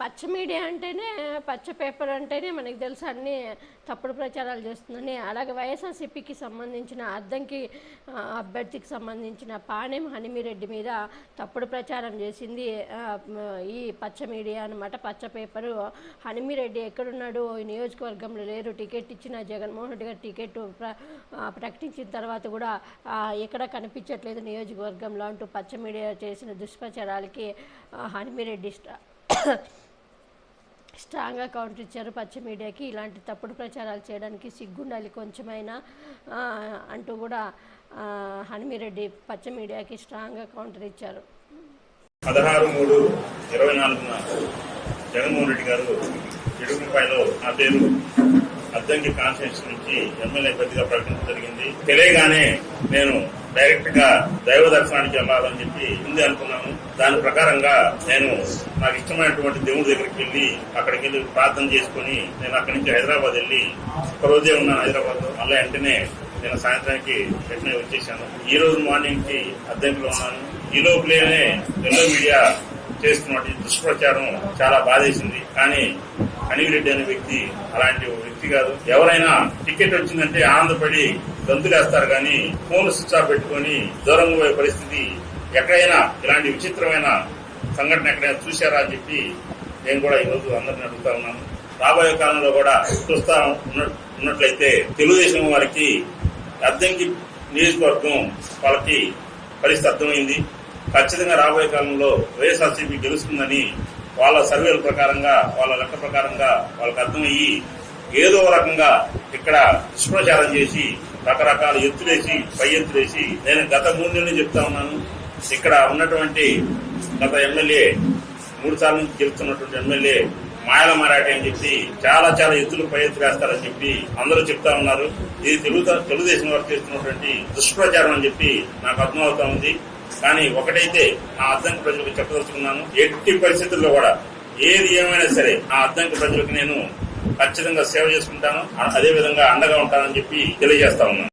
పచ్చ మీడియా అంటేనే పచ్చ పేపర్ అంటేనే మనకి తెలుసు అన్ని తప్పుడు ప్రచారాలు చేస్తుందని. అలాగే వైఎస్ఆర్సీపీకి సంబంధించిన అద్దంకి అభ్యర్థికి సంబంధించిన పాణెం హనిమిరెడ్డి మీద తప్పుడు ప్రచారం చేసింది. ఈ పచ్చ మీడియా అనమాట పచ్చ పేపరు. హనిమిరెడ్డి ఎక్కడున్నాడు? ఈ నియోజకవర్గంలో లేరు. టికెట్ ఇచ్చిన జగన్మోహన్ రెడ్డి గారు టికెట్ ప్ర ప్రకటించిన తర్వాత కూడా ఎక్కడ కనిపించట్లేదు నియోజకవర్గంలో అంటూ పచ్చ మీడియా చేసిన దుష్ప్రచారాలకి హనిమిరెడ్డి స్ట్రాంగ్గా కౌంటర్ ఇచ్చారు పచ్చ మీడియాకి. ఇలాంటి తప్పుడు ప్రచారాలు చేయడానికి సిగ్గుండాలి కొంచెమైనా అంటూ కూడా హనుమిరెడ్డి పచ్చ మీడియాకి స్ట్రాంగ్గా కౌంటర్ ఇచ్చారు. పదహారు మూడు ఇరవై నాలుగున జగన్మోహన్ రెడ్డి గారు ఇడుగుపాయలో నా పేరు అద్దంకి కాన్స్టిట్యూన్సీ నుంచి ఎమ్మెల్యే అభ్యర్థిగా ప్రకటించడం జరిగింది. తెలియగానే నేను డైరెక్ట్గా దైవ దర్శనానికి వెళ్ళాలని చెప్పి ఉంది అనుకున్నాను దాని ప్రకారంగా నేను నాకు ఇష్టమైనటువంటి దేవుడి దగ్గరికి వెళ్ళి అక్కడికి వెళ్ళి ప్రార్థన చేసుకుని నేను అక్కడి నుంచి హైదరాబాద్ వెళ్ళి ఒక రోజే ఉన్నాను హైదరాబాద్లో మళ్ళీ వెంటనే నేను సాయంత్రానికి వెంటనే వచ్చేసాను. ఈ రోజు మార్నింగ్కి అద్దెంకులో ఉన్నాను. ఈ లోపలనే ఎల్లో మీడియా చేస్తున్నటువంటి దుష్ప్రచారం చాలా బాధేసింది. కానీ అనిగిరెడ్డి అనే వ్యక్తి అలాంటి వ్యక్తి కాదు. ఎవరైనా టికెట్ వచ్చిందంటే ఆనందపడి గంతులేస్తారు కానీ ఫోన్ స్విచ్ ఆఫ్ పెట్టుకొని దూరంగా పోయే పరిస్థితి ఎక్కడైనా ఇలాంటి విచిత్రమైన సంఘటన ఎక్కడైనా చూశారా అని చెప్పి నేను కూడా ఈ రోజు అందరిని అడుగుతా ఉన్నాను. రాబోయే కాలంలో కూడా చూస్తా ఉన్న- ఉన్నట్లయితే తెలుగుదేశం వారికి అద్దంకి నియోజకవర్గం వాళ్ళకి పరిస్థితి అర్థమైంది. ఖచ్చితంగా రాబోయే కాలంలో వైఎస్ఆర్సీపీ గెలుస్తుందని వాళ్ళ సర్వేల ప్రకారంగా వాళ్ళ లెక్క ప్రకారంగా వాళ్ళకి అర్థమయ్యి ఏదో రకంగా ఇక్కడ దుష్ప్రచారం చేసి రకరకాల ఎత్తులేసి పై ఎత్తులేసి నేను గత మూడు నెలలు చెప్తా ఉన్నాను. ఇక్కడ ఉన్నటువంటి గత ఎమ్మెల్యే మూడు సార్లు నుంచి గెలుస్తున్నటువంటి ఎమ్మెల్యే మాయల మారాటి అని చెప్పి చాలా చాలా ఎత్తులు పై ఎత్తులు వేస్తారని చెప్పి అందరూ చెప్తా ఉన్నారు. ఇది తెలుగు తెలుగుదేశం వారు చేస్తున్నటువంటి దుష్ప్రచారం అని చెప్పి నాకు అర్థమవుతా ఉంది. కానీ ఒకటైతే ఆ అద్దంకి ప్రజలకు చెప్పదలుచుకున్నాను. ఎట్టి పరిస్థితుల్లో కూడా ఏది ఏమైనా సరే ఆ అద్దంకి ప్రజలకు నేను ఖచ్చితంగా సేవ చేసుకుంటాను. అదే విధంగా అండగా ఉంటానని చెప్పి తెలియజేస్తా ఉన్నాను.